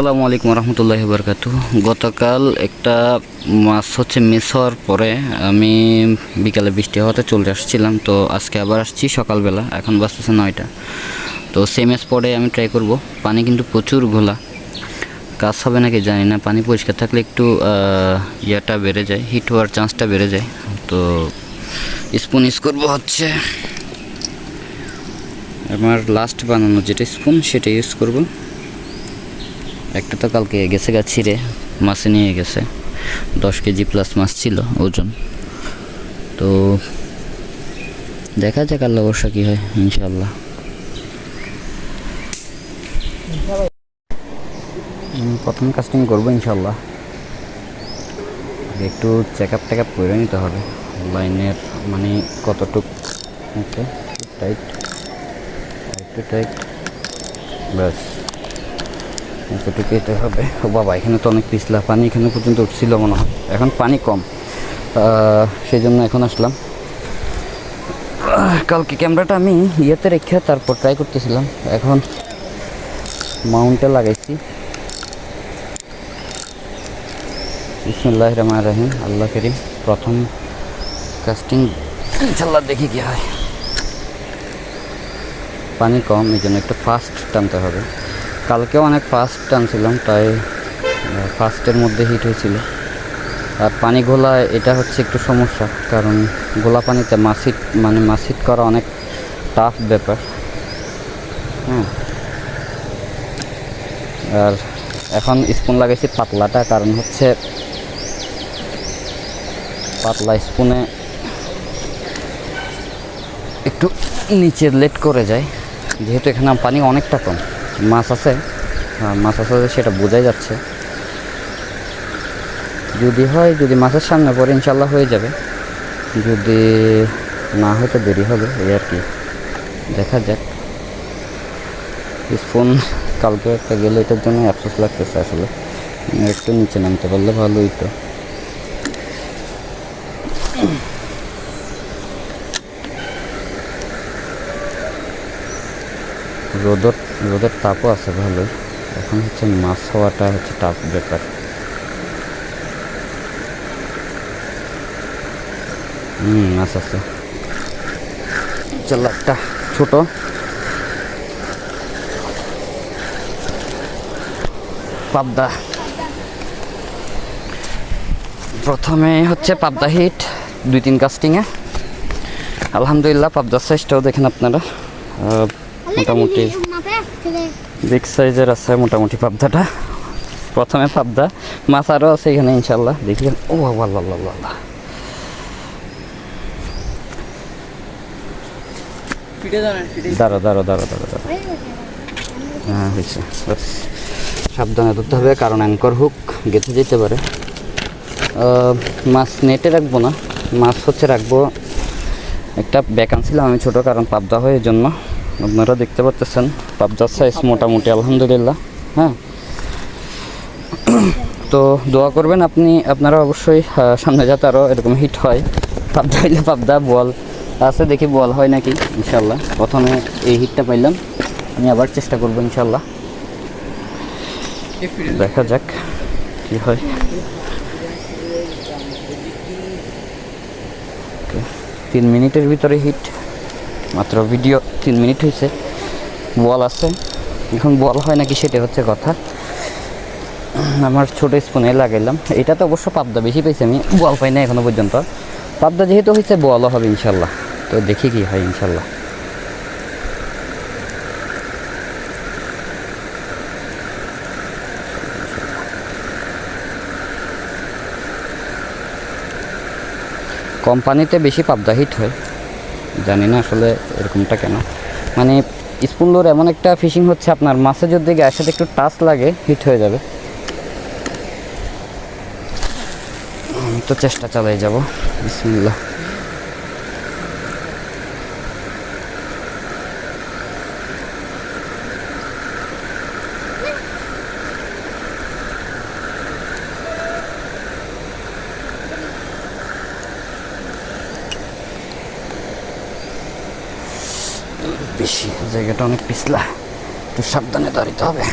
আসসালামু আলাইকুম রহমতুল্লাহ বরকাতু গতকাল একটা মাছ হচ্ছে মিস হওয়ার পরে আমি বিকালে বৃষ্টি হওয়াতে চলে আসছিলাম, তো আজকে আবার আসছি সকালবেলা, এখন বাজতেছে নয়টা। তো সেম এস পরে আমি ট্রাই করব। পানি কিন্তু প্রচুর ঘোলা। কাজ হবে নাকি জানি না, পানি পরিষ্কার থাকলে একটু ইয়েটা বেড়ে যায় হিট হওয়ার চান্সটা বেড়ে যায়। তো স্পুন ইউজ করব হচ্ছে। আমার লাস্ট বানানো যেটা স্পুন সেটা ইউজ করব। একটা তো কালকে গেছে গা ছিঁড়ে, মাছে নিয়ে গেছে। দশ কেজি প্লাস মাছ ছিল ওজন। তো দেখা যাক আল্লাহ বর্ষা কী হয় ইনশাল্লাহ প্রথম কাস্টিং করব ইনশাল্লাহ একটু চেক আপ টেক আপ করে নিতে হবে। লাইনের মানে কতটুক ওকে টাইট টাইট ব্যাস। এতটুকু এটা হবে। ও বাবা, এখানে তো অনেক পিছলা, পানি এখানে পর্যন্ত উঠছিল মনে হয়। এখন পানি কম। সেই জন্য এখন আসলাম। কালকে ক্যামেরাটা আমি ইয়েতে রেখে তারপর ট্রাই করতেছিলাম। এখন মাউন্টে লাগাইছি। বিসমুল্লাহ রহমান রহিম আল্লাহ করিম। প্রথম কাস্টিং ইনশাল্লাহ দেখি কি হয়। পানি কম এই জন্য একটু ফাস্ট টানতে হবে। কালকেও অনেক ফাস্ট টানছিলাম, তাই ফাস্টের মধ্যে হিট হয়েছিল। আর পানি ঘোলা এটা হচ্ছে একটু সমস্যা, কারণ গোলা পানিতে হিট মানে হিট করা অনেক টাফ ব্যাপার। হ্যাঁ আর এখন স্পুন লাগাইছি পাতলাটা, কারণ হচ্ছে পাতলা স্পুনে একটু নিচে লেট করে যায়, যেহেতু এখানে পানি অনেকটা কম। মাছ আছে। আর মাছ আছে সেটা বোঝাই যাচ্ছে। যদি হয়, যদি মাছের সামনে পরে ইনশাল্লাহ হয়ে যাবে। যদি না হয়তো দেরি হবে, এই আর কি। দেখা যাক। ফোন কালকে একটা গেলে এটার জন্য অ্যাফসোস লাগতেছে আসলে। একটু নিচে নামতে পারলে ভালোই তো রোদর রোদের তাপও আছে ভালোই। এখন হচ্ছে মাছ হওয়াটা হচ্ছে টাফ ব্যাপার। হুম, মাছ আছে। চল, একটা ছোট। পাবদা। প্রথমে হচ্ছে পাবদা হিট দুই তিন কাস্টিংয়ে আলহামদুলিল্লাহ, পাবদার সাইজটাও দেখেন আপনারা। মোটামুটি বিগ সাইজের আছে মোটামুটি পাবদাটা। প্রথমে পাবদা মাছ আরও আছে এখানে ইনশাল্লাহ দেখি ও আল্লাহ আল্লাহ আল্লাহ দাঁড়ো দাঁড়ো দাঁড়ো দাঁড়ো দাঁড়ো হ্যাঁ হয়েছে সাবধানে ধরতে হবে কারণ অ্যাঙ্কর হুক গেঁথে যেতে পারে। মাছ নেটে রাখব না। মাছ হচ্ছে রাখব। একটা ব্যাকান আনছিলাম আমি ছোটো কারণ পাবদা হয় এই জন্য আপনারা দেখতে পাচ্ছেন পাবদার সাইজ মোটামুটি, আলহামদুলিল্লাহ হ্যাঁ। তো দোয়া করবেন আপনি, আপনারা অবশ্যই সামনে যাতে আরও এরকম হিট হয়। পাবদা হইলে পাবদা, বল আছে দেখি বল হয় নাকি ইনশাল্লাহ প্রথমে এই হিটটা পাইলাম, আমি আবার চেষ্টা করব ইনশাল্লাহ দেখা যাক কি হয়। তিন মিনিটের ভিতরে হিট মাত্র ভিডিও তিন মিনিট হয়েছে বল আছে। এখন বল হয় নাকি সেটা হচ্ছে কথা। আমার ছোটো স্পুনে লাগাইলাম। এটা তো অবশ্য পাবদা বেশি পেয়েছি আমি। বল পাই না এখনও পর্যন্ত। পাবদা যেহেতু হয়েছে বলও হবে ইনশাল্লাহ। তো দেখি কি হয় ইনশাল্লাহ। কোম্পানিতে বেশি পাবদা হিট হয়। জানি না আসলে এরকমটা কেন। মানে স্পুন লোর এমন একটা ফিশিং হচ্ছে আপনার মাছে যদি গায়ের সাথে একটু টাচ লাগে হিট হয়ে যাবে। তো চেষ্টা চালাই যাব। বিসমিল্লাহ। বেশি জায়গাটা অনেক পিছলা। একটু সাবধানে দাঁড়িতে হবে।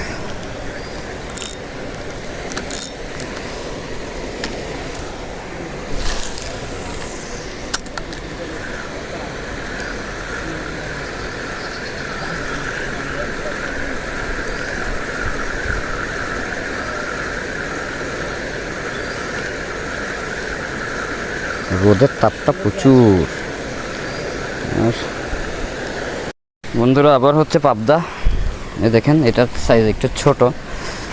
রোদের তাপটা প্রচুর। বন্ধুরা, আবার হচ্ছে পাবদা। এ দেখেন, এটার সাইজ একটু ছোট।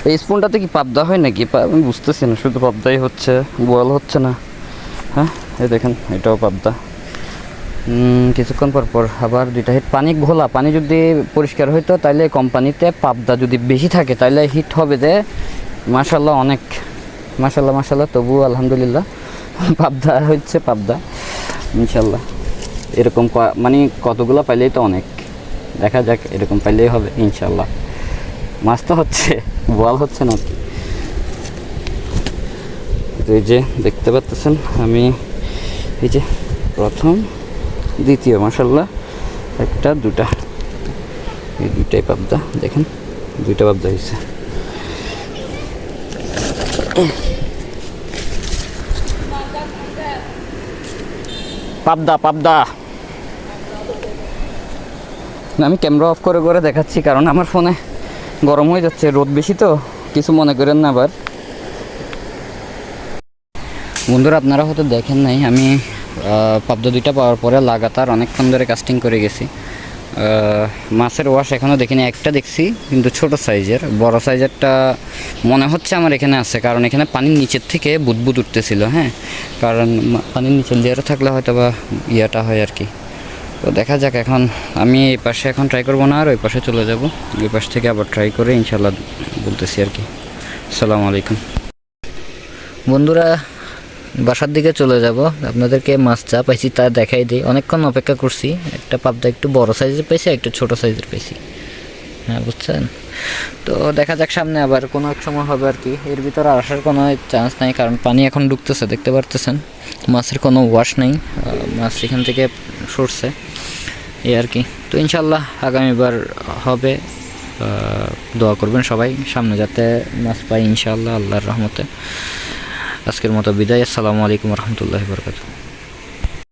এই স্পুনটাতে কি পাবদা হয় নাকি? আমি বুঝতেছি না, শুধু পাবদাই হচ্ছে, বল হচ্ছে না। হ্যাঁ এই দেখেন, এটাও পাবদা। কিছুক্ষণ পর পর আবার দুইটা হিট পানি ঘোলা, পানি যদি পরিষ্কার হইতো তাহলে কোম্পানিতে পাবদা যদি বেশি থাকে তাহলে হিট হবে যে মাশাল্লাহ অনেক। মাশাল্লাহ মাশাল্লাহ তবু আলহামদুলিল্লাহ। পাবদা হচ্ছে পাবদা ইনশাল্লাহ এরকম মানে কতগুলো পাইলেই তো অনেক। দেখা যাক, এরকম পাইলেই হবে ইনশাল্লাহ মাছ তো হচ্ছে, বল হচ্ছে না। এই যে, দেখতে পাচ্ছেন আমি এই যে, প্রথম, দ্বিতীয় মাসাল্লাহ একটা, দুটা। এই দুইটাই পাবদা, দেখেন, দুইটা পাবদা হয়েছে। পাবদা পাবদা। আমি ক্যামেরা অফ করে করে দেখাচ্ছি, কারণ আমার ফোনে গরম হয়ে যাচ্ছে, রোদ বেশি তো, কিছু মনে করেন না আবার। বন্ধুরা, আপনারা হয়তো দেখেন নাই, আমি পাবদা দুইটা পাওয়ার পরে লাগাতার অনেকক্ষণ ধরে কাস্টিং করে গেছি। মাছের ওয়াশ এখনও দেখিনি, একটা দেখছি, কিন্তু ছোট সাইজের বড় সাইজেরটা মনে হচ্ছে আমার এখানে আছে, কারণ এখানে পানির নিচের থেকে বুদবুদ উঠতেছিল হ্যাঁ? কারণ পানির নিচের লেয়ারে থাকলে হয়তো বা ইয়েটা হয় আর কি। তো দেখা যাক এখন। আমি এই পাশে এখন ট্রাই করব না, আর ওই পাশে চলে যাব। ওই পাশ থেকে আবার ট্রাই করে ইনশাল্লাহ বলতেছি আর কি। আসসালামু আলাইকুম। বন্ধুরা, বাসার দিকে চলে যাব। আপনাদেরকে মাছ চা পাইছি তা দেখাই দিই। অনেকক্ষণ অপেক্ষা করছি। একটা পাবদা একটু বড় সাইজের পাইছি একটু ছোট সাইজের পাইছি। হ্যাঁ বুঝছেন? তো দেখা যাক সামনে আবার কোনো এক সময় হবে আর কি। এর ভিতরে আসার কোনো চান্স নাই, কারণ পানি এখন ঢুকতেছে, দেখতে পারতেছেন? মাছের কোনো ওয়াশ নেই। মাছ এখান থেকে সরছে। এই আর কি। তো ইনশাল্লাহ আগামীবার হবে দোয়া করবেন সবাই। সামনে যাতে মাছ পাই ইনশাল্লাহ আল্লাহর রহমতে। আজকের মতো বিদায়। আসসালামু আলাইকুম রহমতুল্লাহ বরকাত